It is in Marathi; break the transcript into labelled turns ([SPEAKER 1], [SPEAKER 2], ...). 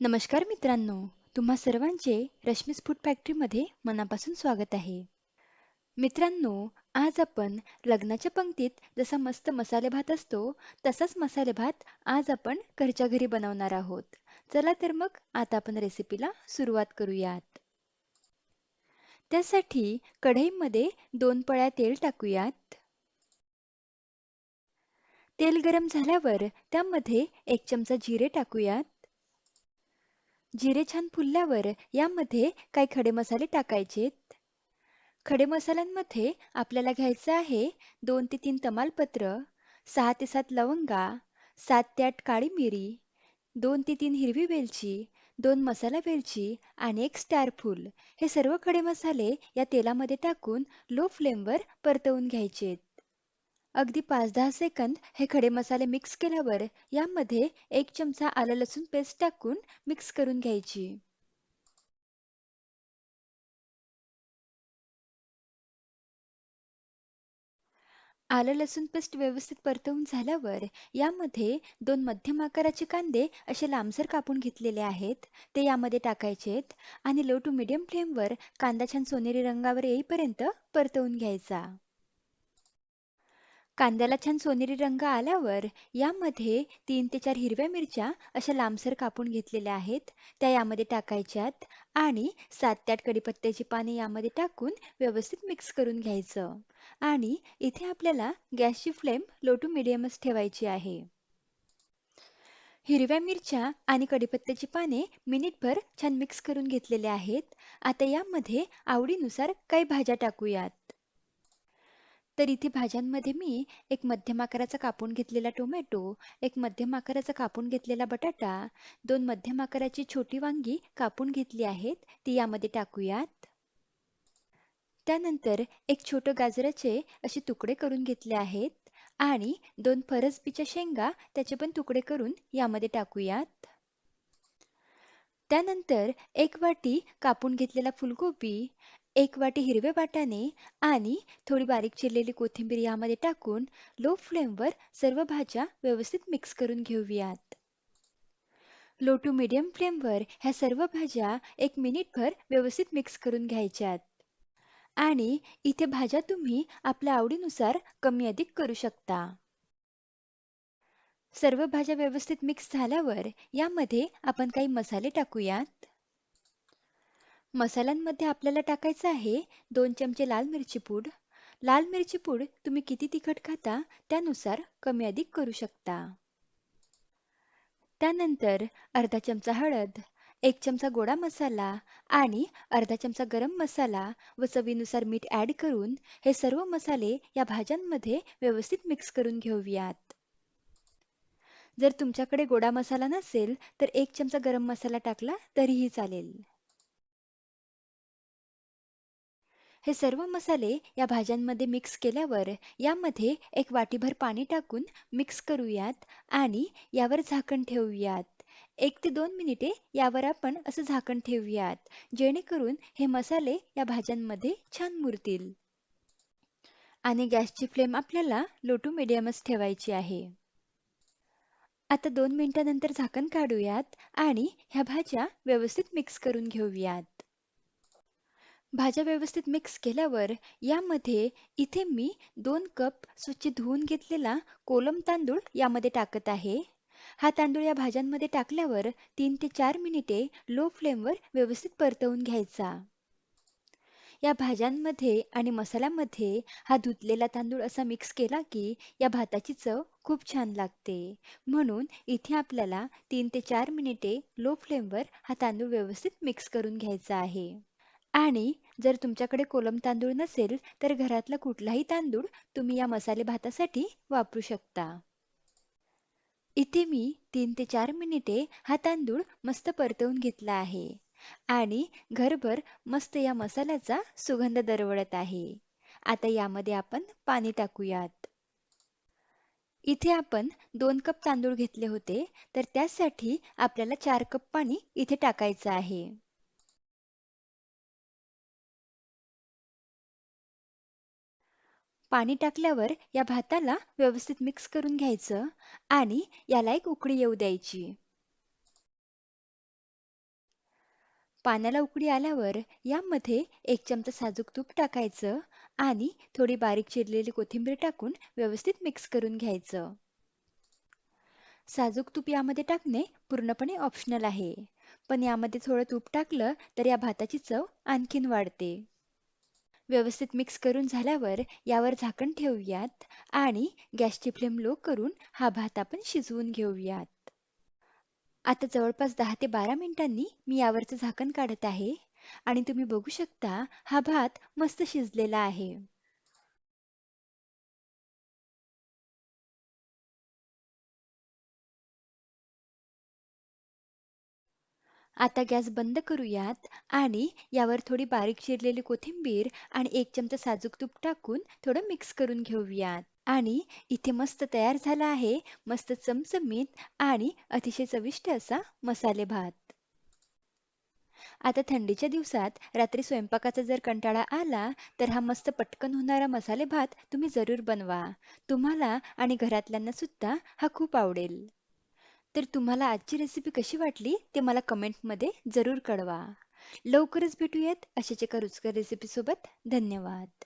[SPEAKER 1] नमस्कार मित्रांनो तुम्हा सर्वांचे रश्मीस फूड फॅक्टरीमध्ये मनापासून स्वागत आहे. मित्रांनो आज आपण लग्नाच्या पंक्तीत जसा मस्त मसाले भात असतो तसाच मसाले भात आज आपण घरच्या घरी बनवणार आहोत. चला तर मग आता आपण रेसिपीला सुरुवात करूयात. त्यासाठी कढईमध्ये दोन पळ्या तेल टाकूयात. तेल गरम झाल्यावर त्यामध्ये एक चमचा जिरे टाकूयात. जिरे छान फुलल्यावर यामध्ये काही खडे मसाले टाकायचेत. खडे मसाल्यांमध्ये आपल्याला घ्यायचं आहे दोन ते तीन तमालपत्र सहा ते सात लवंगा सात ते आठ काळी मिरी दोन ते तीन हिरवी वेलची दोन मसाला वेलची आणि एक स्टार फूल. हे सर्व खडे मसाले या तेलामध्ये टाकून लो फ्लेमवर परतवून घ्यायचेत. अगदी पाच दहा सेकंद हे खडे मसाले मिक्स केल्यावर यामध्ये एक चमचा आलं लसूण पेस्ट टाकून मिक्स करून घ्यायची. आलं लसूण पेस्ट व्यवस्थित परतवून झाल्यावर यामध्ये दोन मध्यम आकाराचे कांदे असे लांबसर कापून घेतलेले आहेत. ते यामध्ये टाकायचेत आणि लो टू मिडियम फ्लेमवर कांदा छान सोनेरी रंगावर येईपर्यंत परतवून घ्यायचा. कांद्याला छान सोनेरी रंग आल्यावर यामध्ये तीन ते चार हिरव्या मिरच्या अशा लांबसर कापून घेतलेल्या आहेत. त्या यामध्ये टाकायच्यात आणि सात ते आठ कडीपत्त्याची पाने यामध्ये टाकून व्यवस्थित मिक्स करून घ्यायचं. आणि इथे आपल्याला गॅसची फ्लेम लो टू मिडियमच ठेवायची आहे. हिरव्या मिरच्या आणि कडीपत्त्याची पाने मिनिटभर छान मिक्स करून घेतलेले आहेत. आता यामध्ये आवडीनुसार काही भाज्या टाकूयात. तर इथे भाज्यांमध्ये मी एक मध्यम आकाराचा कापून घेतलेला टोमॅटो एक मध्यम आकाराचा कापून घेतलेला बटाटा दोन मध्यम आकाराची छोटी वांगी कापून घेतली आहेत. ती यामध्ये टाकूयात. त्यानंतर एक छोटं गाजराचे असे तुकडे करून घेतले आहेत. आणि दोन फरसबीच्या शेंगा त्याचे पण तुकडे करून यामध्ये टाकूयात. त्यानंतर एक वाटी कापून घेतलेला फुलगोबी एक वाटी हिरवे वाटाणे आणि थोडी बारीक चिरलेली कोथिंबीर यामध्ये टाकून लो फ्लेमवर सर्व भाज्या व्यवस्थित मिक्स करून घेऊयात. लो टू मिडियम फ्लेमवर ह्या सर्व भाज्या एक मिनिटभर व्यवस्थित मिक्स करून घ्यायच्यात. आणि इथे भाज्या तुम्ही आपल्या आवडीनुसार कमी अधिक करू शकता. सर्व भाज्या व्यवस्थित मिक्स झाल्यावर यामध्ये आपण काही मसाले टाकूयात. मसाल्यांमध्ये आपल्याला टाकायचं आहे दोन चमचे लाल मिरची पूड. लाल मिरची पूड तुम्ही किती तिखट खाता त्यानुसार कमी अधिक करू शकता. त्यानंतर अर्धा चमचा हळद एक चमचा गोडा मसाला आणि अर्धा चमचा गरम मसाला व चवीनुसार मीठ ॲड करून हे सर्व मसाले या भाज्यांमध्ये व्यवस्थित मिक्स करून घेऊयात. जर तुमच्याकडे गोडा मसाला नसेल तर एक चमचा गरम मसाला टाकला तरीही चालेल. हे सर्व मसाले या भाज्यांमध्ये मिक्स केल्यावर यामध्ये एक वाटीभर पाणी टाकून मिक्स करूयात आणि यावर झाकण ठेवूयात. एक ते दोन मिनिटे यावर आपण असं झाकण ठेवूयात जेणेकरून हे मसाले या भाज्यांमध्ये छान मुरतील. आणि गॅसची फ्लेम आपल्याला लो टू मिडियमच ठेवायची आहे. आता दोन मिनिटानंतर झाकण काढूयात आणि ह्या भाज्या व्यवस्थित मिक्स करून घेऊयात. भाज्या व्यवस्थित मिक्स केल्यावर यामध्ये इथे मी दोन कप स्वच्छ धुवून घेतलेला कोलम तांदूळ यामध्ये टाकत आहे. हा तांदूळ या भाज्यांमध्ये टाकल्यावर तीन ते चार मिनिटे लो फ्लेमवर व्यवस्थित परतवून घ्यायचा. या भाज्यांमध्ये आणि मसाल्यामध्ये हा धुतलेला तांदूळ असा मिक्स केला की या भाताची चव खूप छान लागते. म्हणून इथे आपल्याला तीन ते चार मिनिटे लो फ्लेमवर हा तांदूळ व्यवस्थित मिक्स करून घ्यायचा आहे. आणि जर तुमच्याकडे कोलम तांदूळ नसेल तर घरातला कुठलाही तांदूळ तुम्ही या मसाले भातासाठी वापरू शकता. इथे मी तीन ते चार मिनिटे हा तांदूळ मस्त परतवून घेतला आहे आणि घरभर मस्त या मसाल्याचा सुगंध दरवळत आहे. आता यामध्ये आपण पाणी टाकूयात. इथे आपण दोन कप तांदूळ घेतले होते तर त्यासाठी आपल्याला चार कप पाणी इथे टाकायचं आहे. पाणी टाकल्यावर या भाताला व्यवस्थित मिक्स करून घ्यायचं आणि याला एक उकळी येऊ द्यायची. पाण्याला उकळी आल्यावर यामध्ये एक चमचा साजूक तूप टाकायचं आणि थोडी बारीक चिरलेली कोथिंबीर टाकून व्यवस्थित मिक्स करून घ्यायचं. साजूक तूप यामध्ये टाकणे पूर्णपणे ऑप्शनल आहे. पण यामध्ये थोडं तूप टाकलं तर या भाताची चव आणखीन वाढते. व्यवस्थित मिक्स करून झाल्यावर यावर झाकण ठेवूयात आणि गॅसची फ्लेम लो करून हा भात आपण शिजवून घेऊयात. आता जवळपास दहा ते बारा मिनिटांनी मी यावरचं झाकण काढत आहे आणि तुम्ही बघू शकता हा भात मस्त शिजलेला आहे. आता गॅस बंद करूयात आणि यावर थोडी बारीक चिरलेली कोथिंबीर आणि एक चमचा साजूक तूप टाकून थोडं मिक्स करून घेऊयात. आणि इथे मस्त तयार झाला आहे मस्त चमचमीत आणि अतिशय चविष्ट असा मसाले भात. आता थंडीच्या दिवसात रात्री स्वयंपाकाचा जर कंटाळा आला तर हा मस्त पटकन होणारा मसाले भात तुम्ही जरूर बनवा. तुम्हाला आणि घरातल्यांना सुद्धा हा खूप आवडेल. तर तुम्हाला आजची रेसिपी कशी वाटली ते मला कमेंटमध्ये जरूर कळवा. लवकरच भेटूयात अशाच एका रुचकर रेसिपीसोबत धन्यवाद.